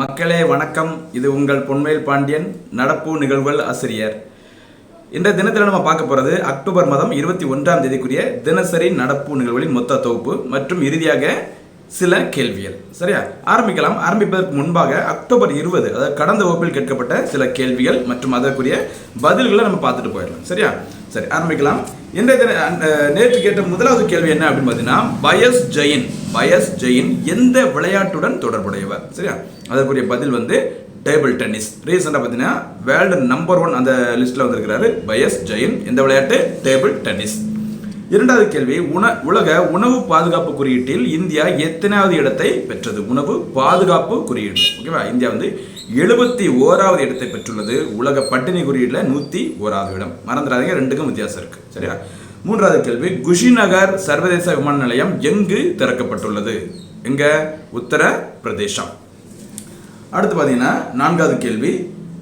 மக்களே வணக்கம். இது உங்கள் பொன்மேல் பாண்டியன் நடப்பு நிகழ்வுகள் ஆசிரியர். இன்றைய தினத்தில் நம்ம பார்க்க போகிறது அக்டோபர் மாதம் இருபத்தி ஒன்றாம் தேதிக்குரிய தினசரி நடப்பு நிகழ்வுகளின் மொத்த தொகுப்பு மற்றும் இறுதியாக சில கேள்விகள். சரியா? ஆரம்பிக்கலாம். ஆரம்பிப்பதற்கு முன்பாக அக்டோபர் இருபது அதாவது கடந்த வகுப்பில் கேட்கப்பட்ட சில கேள்விகள் மற்றும் அதற்குரிய பதில்களை நம்ம பார்த்துட்டு போயிடலாம். சரியா? சரி ஆரம்பிக்கலாம். இன்றைய நேற்று கேட்ட முதலாவது கேள்வி என்ன அப்படின்னு பார்த்தீங்கன்னா பயஸ் ஜெயின் பயஸ் ஜெயின் எந்த விளையாட்டுடன் தொடர்புடையவர்? சரியா? அதற்குரிய பதில் வந்து டேபிள் டென்னிஸ். ரீசெண்டாக பார்த்தீங்கன்னா வேர்ல்டு நம்பர் ஒன் அந்த லிஸ்ட்டில் வந்திருக்கிறாரு. பயஸ் ஜெயின் எந்த விளையாட்டு? Table tennis. இரண்டாவது கேள்வி உண உலக உணவு பாதுகாப்பு குறியீட்டில் இந்தியா எத்தனாவது இடத்தை பெற்றது? உணவு பாதுகாப்பு குறியீடு. ஓகேவா இந்தியா வந்து எழுபத்தி ஓராவது இடத்தை பெற்றுள்ளது. உலக பட்டினி குறியீட்டில் நூற்றி ஓராவது இடம். மறந்துடாதீங்க ரெண்டுக்கும் வித்தியாசம் இருக்குது சரியா? மூன்றாவது கேள்வி குஷிநகர் சர்வதேச விமான நிலையம் எங்கு திறக்கப்பட்டுள்ளது? எங்க? உத்தரப்பிரதேசம். அடுத்து பார்த்தீங்கன்னா நான்காவது கேள்வி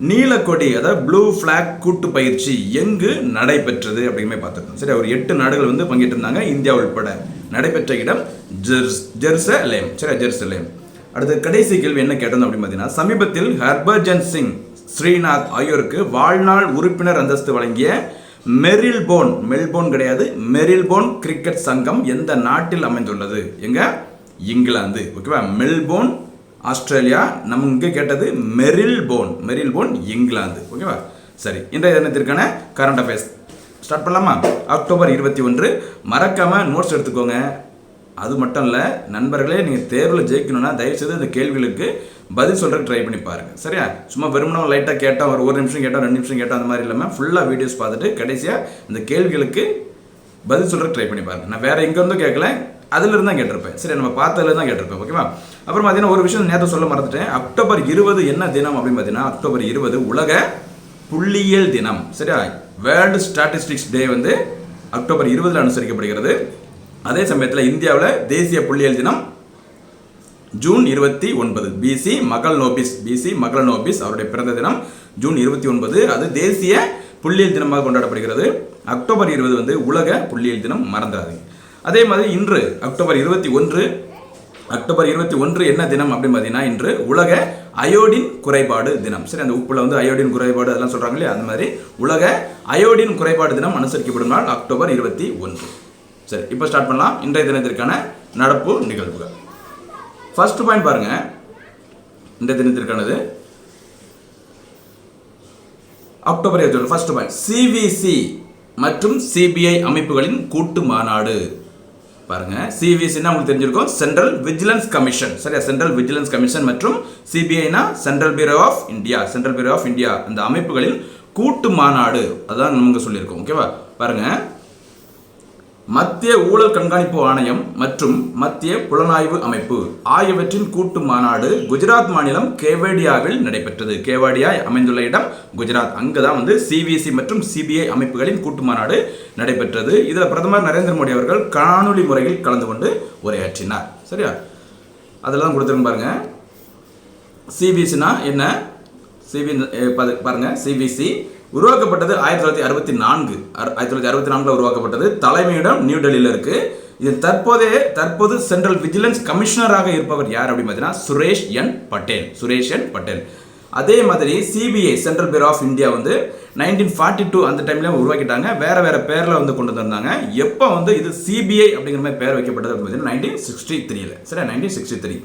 நீலக்கொடி அதாவது ப்ளூ ஃப்ளாக் கூட்டு பயிற்சி எங்கு நடைபெற்றது அப்படிங்கிற பார்த்துருக்கோம் சரி ஒரு எட்டு நாடுகள் வந்து பங்கேற்றிருந்தாங்க. இந்தியா உள்பட நடைபெற்ற இடம் ஜெர்ஸ் ஜெர்சலேம். சரி ஜெர்சலேம். அடுத்து கடைசி கேள்வி என்ன கேட்டோம் அப்படின்னு பார்த்தீங்கன்னா சமீபத்தில் ஹர்பஜன் சிங் ஸ்ரீநாத் ஆகியோருக்கு வாழ்நாள் உறுப்பினர் அந்தஸ்து வழங்கிய மெரில்போன் மெல்போன் கிடையாது மெரில்போன் கிரிக்கெட் சங்கம் எந்த நாட்டில் அமைந்துள்ளது? எங்க? இங்கிலாந்து. ஓகேவா? மெல்போன் ஆஸ்திரேலியா நம்ம இங்கே கேட்டது Merrill phone Merrill phone England. ஓகேவா? சரி இன்றைய தினத்திற்கான கரண்ட் அஃபேர்ஸ் ஸ்டார்ட் பண்ணலாமா? அக்டோபர் இருபத்தி ஒன்று. மறக்காமல் நோட்ஸ் எடுத்துக்கோங்க. அது மட்டும் இல்லை நண்பர்களே நீங்கள் தேர்வில் ஜெயிக்கணும்னா தயவுசெய்து இந்த கேள்விகளுக்கு பதில் சொல்கிறதுக்கு ட்ரை பண்ணி பாருங்க. சரியா? சும்மா வெறுமனோ லைட்டாக கேட்டால் ஒரு ஒரு நிமிஷம் கேட்டால் ரெண்டு நிமிஷம் கேட்டால் அந்த மாதிரி இல்லாமல் ஃபுல்லாக வீடியோஸ் பார்த்துட்டு கடைசியாக இந்த கேள்விகளுக்கு பதில் சொல்கிறதுக்கு ட்ரை பண்ணி பாருங்க. நான் வேறு எங்கேருந்தும் கேட்கல அதுலேருந்து தான் கேட்டிருப்பேன். சரி நம்ம பார்த்ததுலேருந்து தான் கேட்டிருப்பேன். ஓகேவா? அப்புறம் பார்த்தீங்கன்னா ஒரு விஷயம் நேற்று சொல்ல மறந்துட்டேன். அக்டோபர் இருபது என்ன தினம் அப்படின்னு பார்த்தீங்கன்னா அக்டோபர் இருபது உலக புள்ளியியல் தினம். சரியா? வேர்ல்டு ஸ்டாட்டிஸ்டிக்ஸ் டே வந்து அக்டோபர் இருபதில் அனுசரிக்கப்படுகிறது. அதே சமயத்தில் இந்தியாவில் தேசிய புள்ளியியல் தினம் ஜூன் இருபத்தி ஒன்பது. பிசி மகள் நோபிஸ் பிசி மகள் நோபிஸ் அவருடைய பிறந்த தினம் ஜூன் இருபத்தி ஒன்பது. அது தேசிய புள்ளியியல் தினமாக கொண்டாடப்படுகிறது. அக்டோபர் இருபது வந்து உலக புள்ளியியல் தினம் மறந்துடாது அதே மாதிரி இன்று அக்டோபர் இருபத்தி ஒன்று அக்டோபர் இருபத்தி ஒன்று என்ன தினம் அப்படின்னு பார்த்தீங்கன்னா இன்று உலக அயோடின் குறைபாடு தினம். சரி அந்த உப்புல வந்து அயோடின் குறைபாடு அதெல்லாம் சொல்கிறாங்க இல்லையா? அந்த மாதிரி உலக அயோடின் குறைபாடு தினம் அனுசரிக்கப்படும் நாள் அக்டோபர் இருபத்தி ஒன்று. சரி இப்போ ஸ்டார்ட் பண்ணலாம். இன்றைய தினத்திற்கான நடப்பு நிகழ்வுகள். ஃபர்ஸ்ட் பாயிண்ட் பாருங்கள் இந்த தினத்திற்கானது. அக்டோபர் இருபத்தி ஒன்று ஃபர்ஸ்ட் பாயிண்ட் சிவிசி மற்றும் சிபிஐ அமைப்புகளின் கூட்டு மாநாடு. பாருங்க. சிவிசினா உங்களுக்கு தெரிஞ்சிருக்கும்? சென்ட்ரல் விஜிலன்ஸ் கமிஷன் சரியா? சென்ட்ரல் விஜிலன்ஸ் கமிஷன் மற்றும் சிபிஐனா central bureau of India central bureau of India அந்த அமைப்புகளில் கூட்டு மாநாடு. அதான் நமக்கு சொல்லியிருக்கோம். ஓகேவா பாருங்க. மத்திய ஊழல் கண்காணிப்பு ஆணையம் மற்றும் மத்திய புலனாய்வு அமைப்பு ஆகியவற்றின் கூட்டு மாநாடு குஜராத் மாநிலம் கேவாடியாவில் நடைபெற்றது. கேவாடியா அமைந்துள்ள இடம் குஜராத். அங்கே தான் வந்து சிவிசி மற்றும் சிபிஐ அமைப்புகளின் கூட்டு மாநாடு நடைபெற்றது. இதில் பிரதமர் நரேந்திர மோடி அவர்கள் காணொலி முறையில் கலந்து கொண்டு உரையாற்றினார். சரியா? அதெல்லாம் கொடுத்துருங்க பாருங்க. சிபிசினா என்ன? சிபி பாருங்க. சிபிசி உருவாக்கப்பட்டது ஆயிரத்தி தொள்ளாயிரத்தி அறுபத்தி நான்கு. ஆயிரத்தி தொள்ளாயிரத்தி அறுபத்தி நான்கில் உருவாக்கப்பட்டது. தலைமையிடம் நியூ டெல்லியில் இருக்கு. இது தற்போதைய தற்போது சென்ட்ரல் விஜிலன்ஸ் கமிஷனராக இருப்பவர் யார் அப்படின்னு பார்த்தீங்கன்னா சுரேஷ் என் பட்டேல். சுரேஷ் என் பட்டேல். அதே மாதிரி CBI central bureau of India வந்து நைன்டீன் ஃபார்ட்டி டூ அந்த டைம்ல உருவாக்கிட்டாங்க. வேற வேற பேர்ல வந்து கொண்டு வந்திருந்தாங்க எப்போ வந்து இது சிபிஐ அப்படிங்கிற மாதிரி பேர் வைக்கப்பட்டது அப்படின்னு பார்த்தீங்கன்னா நைன்டீன் சிக்ஸ்டி த்ரீல சரி நைன்டீன் சிக்ஸ்டி த்ரீ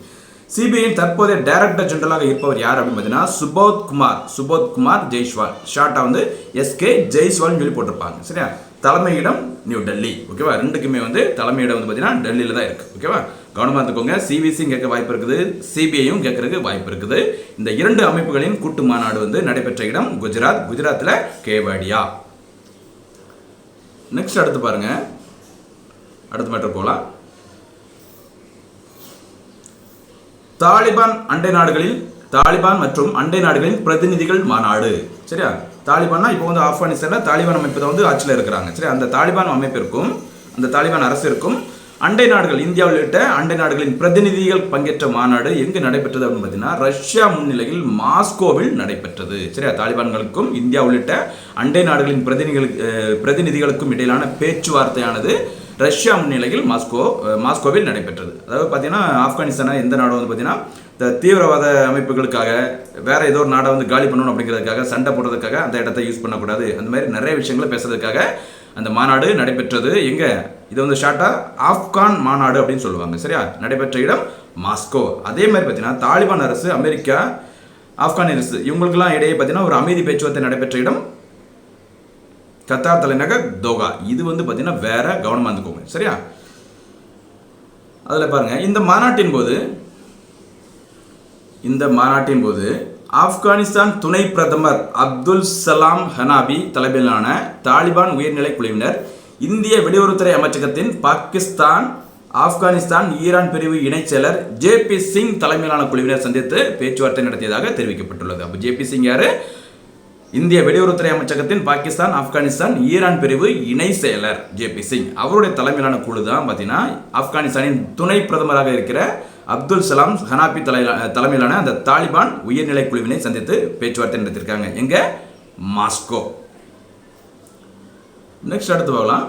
சிபிஐயின் தற்போதைய டைரக்டர் ஜெனரலாக இருப்பவர் யார் அப்படின்னு பார்த்தீங்கன்னா சுபோத் குமார். சுபோத் குமார் ஜெய்ஸ்வால். ஷார்ட்டாக வந்து எஸ்கே ஜெய்ஸ்வால்னு சொல்லி போட்டிருப்பாங்க. சரியா? தலைமையிடம் நியூ டெல்லி ஓகேவா ரெண்டுக்குமே வந்து தலைமையிடம் வந்து பார்த்தீங்கன்னா டெல்லியில் தான் இருக்குது ஓகேவா கவனமாக இருந்துக்கோங்க. சிபிசியும் கேட்க வாய்ப்பு இருக்குது. சிபிஐயும் கேட்கறதுக்கு வாய்ப்பு இருக்குது. இந்த இரண்டு அமைப்புகளின் கூட்டு மாநாடு வந்து நடைபெற்ற இடம் குஜராத். குஜராத்தில் கேவாடியா. நெக்ஸ்ட் அடுத்து பாருங்கள் அடுத்த மேட்டர் போகலாம் தாலிபான் அண்டை நாடுகளில் தாலிபான் மற்றும் அண்டை நாடுகளின் பிரதிநிதிகள் மாநாடு சரியா? தாலிபான்னா இப்போ வந்து ஆப்கானிஸ்தானில் தாலிபான் அமைப்பு தான் வந்து ஆட்சியில் இருக்கிறாங்க. சரி அந்த தாலிபான் அமைப்பிற்கும் அந்த தாலிபான் அரசிற்கும் அண்டை நாடுகள் இந்தியா உள்ளிட்ட அண்டை நாடுகளின் பிரதிநிதிகள் பங்கேற்ற மாநாடு எங்கு நடைபெற்றது அப்படின்னு பார்த்தீங்கன்னா ரஷ்யா முன்னிலையில் மாஸ்கோவில் நடைபெற்றது. சரியா? தாலிபான்களுக்கும் இந்தியா உள்ளிட்ட அண்டை நாடுகளின் பிரதிநிதிகளுக்கு பிரதிநிதிகளுக்கும் இடையிலான பேச்சுவார்த்தையானது ரஷ்யா முன்னிலையில் மாஸ்கோ மாஸ்கோவில் நடைபெற்றது. அதாவது பார்த்தீங்கன்னா ஆப்கானிஸ்தானை எந்த நாடும் வந்து பார்த்தீங்கன்னா இந்த தீவிரவாத அமைப்புகளுக்காக வேற ஏதோ ஒரு நாடை வந்து காலி பண்ணணும் அப்படிங்கிறதுக்காக சண்டை போடுறதுக்காக அந்த இடத்த யூஸ் பண்ணக்கூடாது. அந்த மாதிரி நிறைய விஷயங்களை பேசுறதுக்காக அந்த மாநாடு நடைபெற்றது. எங்க? இது வந்து ஷார்ட்டா ஆப்கான் மாநாடு அப்படின்னு சொல்லுவாங்க. சரியா? நடைபெற்ற இடம் மாஸ்கோ. அதே மாதிரி பார்த்தீங்கன்னா தாலிபான் அரசு அமெரிக்கா ஆப்கான் அரசு இவங்களுக்கெல்லாம் இடையே பார்த்தீங்கன்னா ஒரு அமைதி பேச்சுவார்த்தை நடைபெற்ற இடம் கத்தார் தலைநகர் தோகா. இது வந்து பார்த்தீங்கன்னா வேற கவனமாக இருந்துக்கோங்க. சரியா? அதில் பாருங்க. இந்த மாநாட்டின் போது இந்த மாநாட்டின் போது ஆப்கானிஸ்தான் துணை பிரதமர் அப்துல் சலாம் ஹனாபி தலைமையிலான தாலிபான் உயர்நிலை குழுவினர் இந்திய வெளியுறவுத்துறை அமைச்சகத்தின் பாகிஸ்தான் ஆப்கானிஸ்தான் ஈரான் பிரிவு இணைச் செயலர் ஜே பி சிங் தலைமையிலான குழுவினர் சந்தித்து பேச்சுவார்த்தை நடத்தியதாக தெரிவிக்கப்பட்டுள்ளது. அப்போ ஜே பி சிங் யாரு? இந்திய வெளியுறவுத்துறை அமைச்சகத்தின் பாகிஸ்தான் ஆப்கானிஸ்தான் ஈரான் பிரிவு இணை செயலர் ஜே பி சிங். அவருடைய தலைமையிலான குழு தான் பார்த்தீங்கன்னா ஆப்கானிஸ்தானின் துணை பிரதமராக இருக்கிற அப்துல் சலாம் ஹனாபி தலை தலைமையிலான அந்த தாலிபான் உயர்நிலை குழுவினை சந்தித்து பேச்சுவார்த்தை நடத்தியிருக்காங்க. எங்க? மாஸ்கோ. நெக்ஸ்ட் அடுத்து பார்க்கலாம்.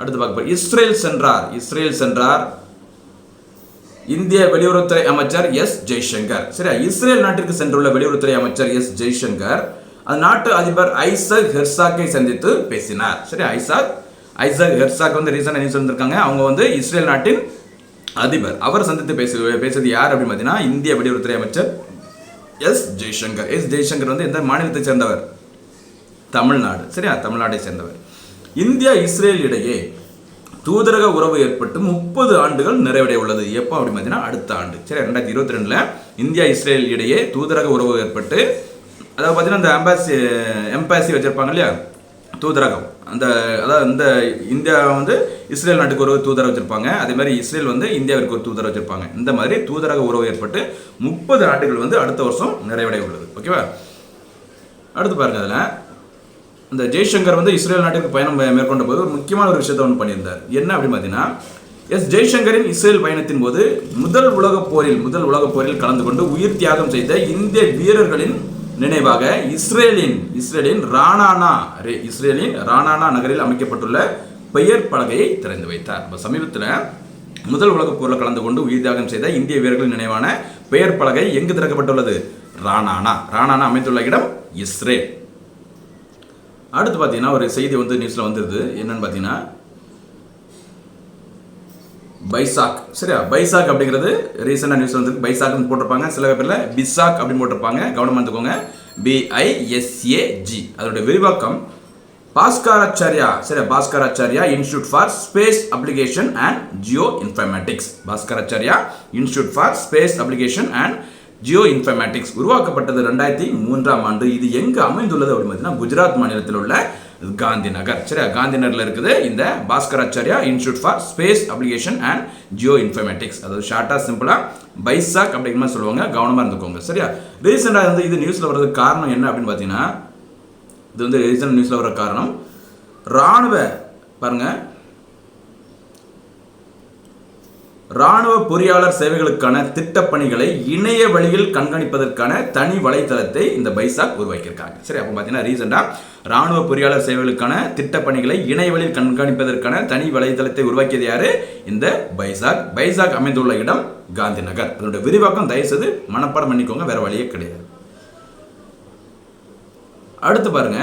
அடுத்து பார்க்க இஸ்ரேல் சென்றார். இஸ்ரேல் சென்றார். இந்திய வெளியுறவுத்துறை அமைச்சர் எஸ் ஜெய்சங்கர். சரியா? இஸ்ரேல் நாட்டிற்கு சென்றுள்ள வெளியுறவுத்துறை அமைச்சர் எஸ் ஜெய்சங்கர் அந்த நாட்டு அதிபர் ஐசக் ஹெர்சாக்கை சந்தித்து பேசினார். சரி ஐசாக் ஐசக் ஹெர்சாக் வந்து ரீசன் என்ன சொல்லியிருக்காங்க அவங்க வந்து இஸ்ரேல் நாட்டின் அதிபர். அவர் சந்தித்து பேச பேசுறது யார் அப்படின்னு பார்த்தீங்கன்னா இந்திய வெளியுறவுத்துறை அமைச்சர் எஸ் ஜெய்சங்கர். எஸ் ஜெய்சங்கர் வந்து எந்த மாநிலத்தை சேர்ந்தவர்? தமிழ்நாடு. சரியா? தமிழ்நாட்டை சேர்ந்தவர். இந்தியா இஸ்ரேல் இடையே தூதரக உறவு ஏற்பட்டு முப்பது ஆண்டுகள் நிறைவடைய உள்ளது எப்போ அப்படி பார்த்தீங்கன்னா அடுத்த ஆண்டு. சரி ரெண்டாயிரத்தி இருபத்தி ரெண்டில் இந்தியா இஸ்ரேல் இடையே தூதரக உறவு ஏற்பட்டு அதாவது பார்த்தீங்கன்னா அந்த எம்பாசி எம்பாசி வச்சுருப்பாங்க இல்லையா? தூதரகம். அந்த அதாவது இந்த இந்தியா வந்து இஸ்ரேல் நாட்டுக்கு ஒரு தூதரகம் வச்சுருப்பாங்க. அதே மாதிரி இஸ்ரேல் வந்து இந்தியாவிற்கு ஒரு தூதரகம் வச்சுருப்பாங்க. இந்த மாதிரி தூதரக உறவு ஏற்பட்டு முப்பது ஆண்டுகள் வந்து அடுத்த வருஷம் நிறைவடைய உள்ளது ஓகேவா? அடுத்து பாருங்கள் அதில். இந்த ஜெய்சங்கர் வந்து இஸ்ரேல் நாட்டுக்கு பயணம் மேற்கொண்ட போது ஒரு முக்கியமான ஒரு விஷயத்தை ஒன்று பண்ணியிருந்தார். என்ன அப்படின்னு பார்த்தீங்கன்னா எஸ் ஜெய்சங்கரின் இஸ்ரேல் பயணத்தின் போது முதல் உலகப் போரில் முதல் உலகப் போரில் கலந்து கொண்டு உயிர் தியாகம் செய்த இந்திய வீரர்களின் நினைவாக இஸ்ரேலின் இஸ்ரேலின் ரானானா ரே- இஸ்ரேலின் ரானானா நகரில் அமைக்கப்பட்டுள்ள பெயர் பலகையை திறந்து வைத்தார். இப்போ சமீபத்தில் முதல் உலகப் போரில் கலந்து கொண்டு உயிர் தியாகம் செய்த இந்திய வீரர்களின் நினைவான பெயர் பலகை எங்கு திறக்கப்பட்டுள்ளது? ரானானா ரானானா அமைந்துள்ள இடம் இஸ்ரேல். அடுத்து பார்த்தீங்கன்னா ஒரு செய்தி வந்து நியூஸில் வந்துருது. என்னன்னு பார்த்தீங்கன்னா பைசாக். சரியா? பைசாக் அப்படிங்கிறது ரீசெண்டாக நியூஸ் வந்து பைசாக்னு போட்டிருப்பாங்க. சில பேரில் பிசாக் அப்படின்னு போட்டிருப்பாங்க. கவனம் வந்துக்கோங்க பிஐஎஸ்ஏஜி அதோட விரிவாக்கம் பாஸ்கராச்சாரியா. சரி Bhaskaracharya institute for space application and geo informatics Bhaskaracharya institute for space application and geo informatics உருவாக்கப்பட்டது ரெண்டாயிரத்தி மூன்றாம் ஆண்டு. இது எங்கே அமைந்துள்ளது அப்படின்னு பார்த்தீங்கன்னா குஜராத் மாநிலத்தில் உள்ள காந்தி நகர் சரியா? காந்தி நகரில் இருக்குது இந்த Bhaskaracharya institute for space application and geo informatics அதாவது ஷார்ட்டா சிம்பிளாக பைசாக் அப்படிங்கிற மாதிரி சொல்லுவாங்க. கவனமாக இருந்துக்கோங்க. சரியா? ரீசெண்டாக வந்து இது நியூஸில் வர்றதுக்கு காரணம் என்ன அப்படின்னு பார்த்தீங்கன்னா இது வந்து ரீசன்ட் நியூஸில் வர காரணம். ராணுவ பாருங்க ராணுவ பொறியாளர் சேவைகளுக்கான திட்டப்பணிகளை இணைய வழியில் கண்காணிப்பதற்கான தனி வலைத்தளத்தை இந்த பைசாக் உருவாக்கியிருக்காங்க. சரி அப்போ பார்த்தீங்கன்னா ரீசெண்டாக ராணுவ பொறியாளர் சேவைகளுக்கான திட்டப்பணிகளை இணைய வழியில் கண்காணிப்பதற்கான தனி வலைத்தளத்தை உருவாக்கியது யாரு? இந்த பைசாக். பைசாக் அமைந்துள்ள இடம் காந்தி நகர் அதனுடைய விரிவாக்கம் தயவுசெய்து மனப்பாடம் பண்ணிக்கோங்க வேற வழியே கிடையாது. அடுத்து பாருங்க.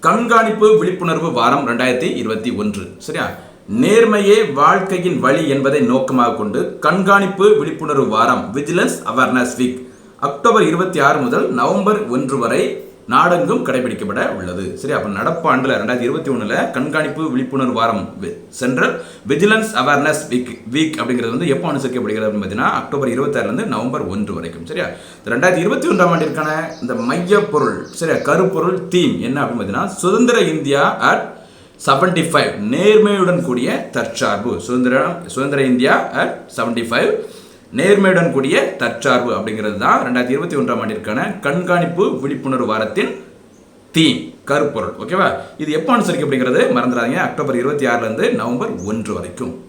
கண்காணிப்பு விழிப்புணர்வு வாரம் ரெண்டாயிரத்தி இருபத்தி ஒன்று. சரியா? நேர்மையே வாழ்க்கையின் வழி என்பதை நோக்கமாக கொண்டு கண்காணிப்பு விழிப்புணர்வு வாரம் விஜிலன்ஸ் அவேர்னஸ் வீக் அக்டோபர் இருபத்தி ஆறு முதல் நவம்பர் ஒன்று வரை நாடெங்கும் கடைபிடிக்கப்பட உள்ளது. சரி அப்போ நடப்பாண்டில் ரெண்டாயிரத்தி இருபத்தி ஒன்றில் கண்காணிப்பு விழிப்புணர்வு வாரம் central vigilance awareness week week அப்படிங்கிறது வந்து எப்போ அனுசரிக்கப்படுகிறது அப்படின்னு பார்த்தீங்கன்னா அக்டோபர் இருபத்தாறுலேருந்து நவம்பர் ஒன்று வரைக்கும். சரியா? ரெண்டாயிரத்தி இருபத்தி ஒன்றாம் ஆண்டிற்கான இந்த மைய பொருள் சரியா? கருப்பொருள் தீம் என்ன அப்படின்னு பார்த்தீங்கன்னா சுதந்திர இந்தியா அட் செவன்டி ஃபைவ் நேர்மையுடன் கூடிய தற்சார்பு. சுதந்திரம் சுதந்திர இந்தியா அட் செவன்டி ஃபைவ் நேர்மையுடன் கூடிய தற்சார்பு அப்படிங்கிறது தான் ரெண்டாயிரத்தி இருபத்தி ஒன்றாம் ஆண்டிற்கான கண்காணிப்பு விழிப்புணர்வு வாரத்தின் தீம் கருப்பொருள். ஓகேவா இது எப்போ அனுசரிக்கப்படுகிறது? மறந்துடாதீங்க. அக்டோபர் இருபத்தி ஆறுலேருந்து நவம்பர் ஒன்று வரைக்கும்.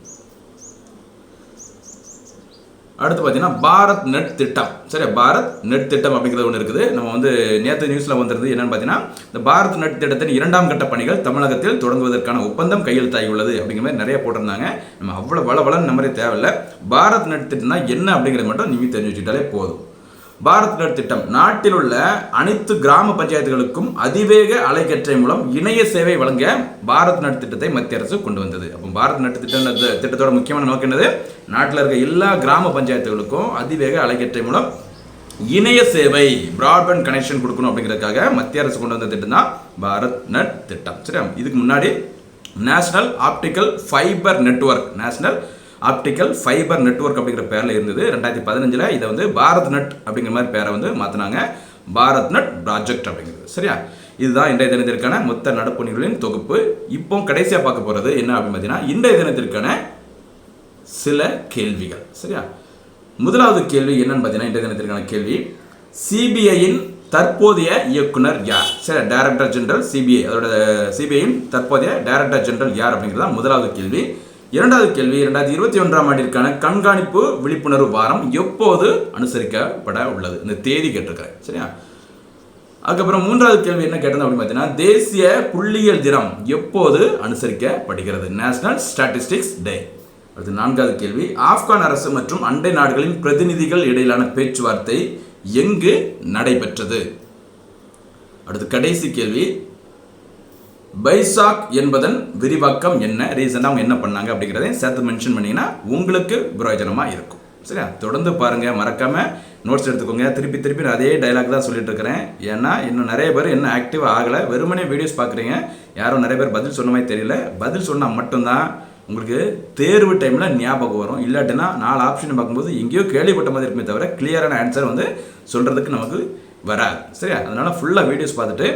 அடுத்து பார்த்தீங்கன்னா பாரத் நெட் திட்டம். சரி பாரத் நெட் திட்டம் அப்படிங்கிறது ஒன்று இருக்குது. நம்ம வந்து நேற்று நியூஸில் வந்திருந்தது என்னென்னு பார்த்தீங்கன்னா இந்த பாரத் நெட் திட்டத்தின் இரண்டாம் கட்ட பணிகள் தமிழகத்தில் தொடங்குவதற்கான ஒப்பந்தம் கையெழுத்தாகி உள்ளது அப்படிங்கிற மாதிரி நிறைய போட்டிருந்தாங்க. நம்ம அவ்வளோ வள வளன்னு நம்மளே தேவையில்லை. பாரத் நெட் திட்டம்னா என்ன அப்படிங்கிறது மட்டும் நீங்கள் தெரிஞ்சு வச்சுட்டாலே போதும். பாரத் நெட் திட்டம். நாட்டில் உள்ள அனைத்து கிராம பஞ்சாயத்துகளுக்கும் அதிவேக அலைக்கற்றை மூலம் இணைய சேவை வழங்க பாரத் நெட் திட்டத்தை மத்திய அரசு கொண்டு வந்தது. அப்போ பாரத் நெட் திட்டம் திட்டத்தோட முக்கியமான நோக்கம் என்னது? நாட்டில் இருக்க எல்லா கிராம பஞ்சாயத்துகளுக்கும் அதிவேக அலைக்கற்றை மூலம் இணைய சேவை பிராட்பேண்ட் கனெக்ஷன் கொடுக்கணும் அப்படிங்கிறதுக்காக மத்திய அரசு கொண்டு வந்த திட்டம் தான் பாரத் நெட் திட்டம். சரியா? இதுக்கு முன்னாடி national optical fibre network national optical fibre network அப்படிங்கிற பேரில் இருந்தது. ரெண்டாயிரத்தி பதினஞ்சில் இதை வந்து பாரத் நெட் அப்படிங்கிற மாதிரி பேரை வந்து மாற்றினாங்க பாரத் நெட் ப்ராஜெக்ட் அப்படிங்கிறது. சரியா? இதுதான் இன்றைய தினத்திற்கான மொத்த நடப்பு நிகழ்வின் தொகுப்பு. இப்போ கடைசியாக பார்க்க போகிறது என்ன அப்படின்னு பார்த்தீங்கன்னா இன்றைய தினத்திற்கான சில கேள்விகள். சரியா? முதலாவது கேள்வி என்னன்னு பார்த்தீங்கன்னா இன்றைய தினத்திற்கான கேள்வி. சிபிஐயின் தற்போதைய இயக்குனர் யார்? சரி டைரக்டர் ஜெனரல் சிபிஐ. அதோட சிபிஐயின் தற்போதைய டைரக்டர் ஜெனரல் யார் அப்படிங்கிறது தான் முதலாவது கேள்வி. இரண்டாவது கேள்வி இரண்டாயிரத்தி இருபத்தி ஒன்றாம் ஆண்டிற்கான கண்காணிப்பு விழிப்புணர்வு வாரம் எப்போது அனுசரிக்கப்பட உள்ளது? இந்த தேதி கேட்டிருக்கிறேன் சரியா? அதுக்கப்புறம் மூன்றாவது கேள்வி என்ன கேட்டது அப்படின்னு பார்த்தீங்கன்னா தேசிய புள்ளியியல் தினம் எப்போது அனுசரிக்கப்படுகிறது? நேஷனல் ஸ்டாட்டிஸ்டிக்ஸ் டே அடுத்து நான்காவது கேள்வி ஆப்கான் அரசு மற்றும் அண்டை நாடுகளின் பிரதிநிதிகள் இடையிலான பேச்சுவார்த்தை எங்கு நடைபெற்றது? அடுத்து கடைசி கேள்வி பைசாக் என்பதன் விரிவாக்கம் என்ன? ரீசெண்டாக அவங்க என்ன பண்ணாங்க அப்படிங்கிறதையும் சேர்த்து மென்ஷன் பண்ணிங்கன்னா உங்களுக்கு பிரயோஜனமாக இருக்கும். சரியா? தொடர்ந்து பாருங்கள் மறக்காமல் நோட்ஸ் எடுத்துக்கோங்க. திருப்பி திருப்பி நான் அதே டைலாக் தான் சொல்லிட்டு இருக்கிறேன். ஏன்னா இன்னும் நிறைய பேர் இன்னும் ஆக்டிவாக ஆகலை. வெறுமனே வீடியோஸ் பார்க்குறீங்க. யாரும் நிறைய பேர் பதில் சொன்ன மாதிரி தெரியல. பதில் சொன்னால் மட்டும்தான் உங்களுக்கு தேர்வு டைமில் ஞாபகம் வரும். இல்லாட்டினா நாலு ஆப்ஷன் பார்க்கும்போது எங்கேயோ கேள்விப்பட்ட மாதிரி இருக்குமே தவிர கிளியரான ஆன்சர் வந்து சொல்கிறதுக்கு நமக்கு வராது. சரியா? அதனால் ஃபுல்லாக வீடியோஸ் பார்த்துட்டு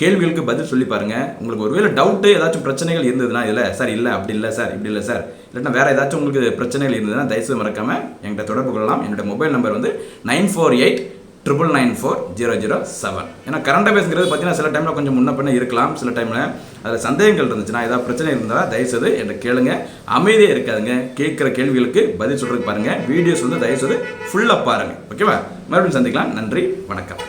கேள்விகளுக்கு பதில் சொல்லி பாருங்கள் உங்களுக்கு ஒருவேளை டவுட்டு ஏதாச்சும் பிரச்சனைகள் இருந்ததுன்னா இல்லை சார் இல்லை அப்படி இல்லை சார் இப்படி இல்லை சார். இல்லைன்னா வேறு ஏதாச்சும் உங்களுக்கு பிரச்சனைகள் இருந்ததுன்னா தயவுசெய்து மறக்காமல் என்கிட்ட தொடர்பு கொள்ளலாம். என்னோட மொபைல் நம்பர் வந்து nine four eight triple nine four zero zero seven. ஏன்னா கரண்ட் அஃபேர்ஸ்ங்கிறது பார்த்தீங்கன்னா சில டைமில் கொஞ்சம் முன்ன பின்ன இருக்கலாம். சில டைமில் அதில் சந்தேகங்கள் இருந்துச்சுன்னா ஏதாவது பிரச்சனை இருந்தால் தயவுசெய்து என்கிட்ட கேளுங்க. அமைதியாக இருக்காதுங்க. கேட்குற கேள்விகளுக்கு பதில் சொல்கிறதுக்கு பாருங்கள் வீடியோஸ் வந்து தயவுசெய்து ஃபுல்லாக பாருங்கள் ஓகேவா மறுபடியும் சந்திக்கலாம். நன்றி. வணக்கம்.